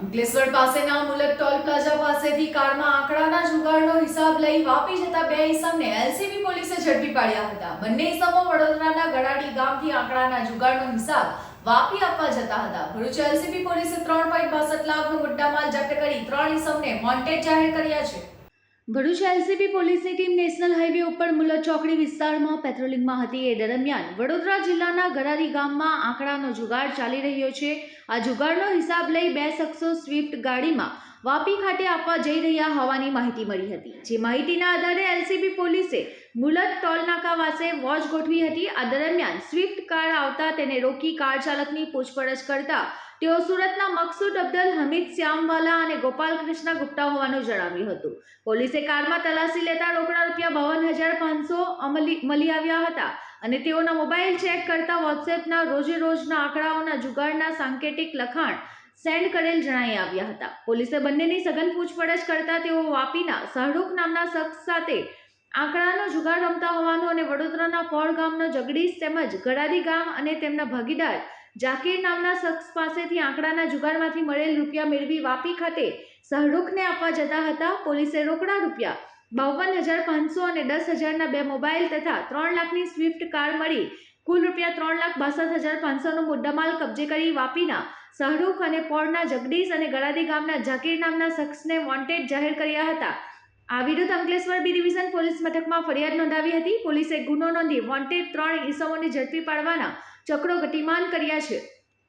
અંકલેશ્વર પાસેના મુલક toll plaza પાસેથી કારમાં આંકડાના જુગાડનો હિસાબ લઈ વાપી જતા બે ઇસમને એલસીબી પોલીસે ઝડપી પાડ્યા હતા. બંને ઇસમો વડોદરાના ગડાડી ગામથી આંકડાના જુગાડનો હિસાબ વાપી આપવા જતા હતા. ભરૂચ એલસીબી પોલીસે ત્રણ પોઈન્ટ બાસઠ લાખનો મુદ્દામાલ જપ્ત કરી ત્રણ ઇસમને વોન્ટેડ જાહેર કર્યા છે. ભરૂચ એલસીબી પોલીસની ટીમ નેશનલ હાઈવે ઉપર મુલત ચોકડી વિસ્તારમાં પેટ્રોલિંગમાં હતી. એ દરમિયાન વડોદરા જિલ્લાના ગરારી ગામમાં આંકડાનો જુગાડ ચાલી રહ્યો છે. આ જુગાડનો હિસાબ લઈ બે શખ્સો સ્વિફ્ટ ગાડીમાં વાપી ખાતે આપવા જઈ રહ્યા હોવાની માહિતી મળી હતી. જે માહિતીના આધારે એલસીબી પોલીસે મુલત ટોલનાકા પાસે વોચ ગોઠવી હતી. આ દરમિયાન સ્વિફ્ટ કાર આવતા તેને રોકી કાર ચાલકની પૂછપરછ કરતા તેઓ સુરતના મકસૂદ અબ્દલ હમીદ, શ્યામવાલા અને ગોપાલ કૃષ્ણ ગુપ્તા હોવાનું જણાવ્યું હતું. પોલીસે કારમાં તલાશી લેતા રોકડા રૂપિયા બાવન હજાર પાંચસો મળી આવ્યા હતા અને તેઓના મોબાઈલ ચેક કરતા વોટ્સએપના રોજે રોજના આંકડાઓના જુગાડના સાંકેતિક લખાણ સેન્ડ કરેલ જણાઈ આવ્યા હતા. પોલીસે બંનેની સઘન પૂછપરછ કરતા તેઓ વાપીના શાહરૂખ નામના શખ્સ સાથે આંકડાનો જુગાડ રમતા હોવાનું અને વડોદરાના પોળ ગામનો જગદીશ તેમજ ગડાદી ગામ અને તેમના ભાગીદાર જાકીર નામના શખ્સ પાસેથી આંકડાના જુગારમાંથી મળેલ રૂપિયા મેળવી વાપી ખાતે શાહરૂખને આપવા જતા હતા. પોલીસે રોકડા રૂપિયા બાવન હજાર પાંચસો અને દસ હજારના બે મોબાઈલ તથા ત્રણ લાખની સ્વિફ્ટ કાર મળી. કુલ રૂપિયા ત્રણ લાખ બાસઠ હજાર પાંચસોનો મુદ્દામાલ કબજે કરી વાપીના શાહરૂખ અને પોળના જગદીશ અને ગળાદી ગામના જાકીર નામના શખ્સને વોન્ટેડ જાહેર કર્યા હતા. આ વિરુદ્ધ અંકલેશ્વર બી ડિવિઝન પોલીસ મથકમાં ફરિયાદ નોંધાવી હતી. પોલીસે ગુનો નોંધી વોન્ટેડ ત્રણ ઈસમોને ઝડપી પાડવાના ચક્રો ગતિમાન કર્યા છે.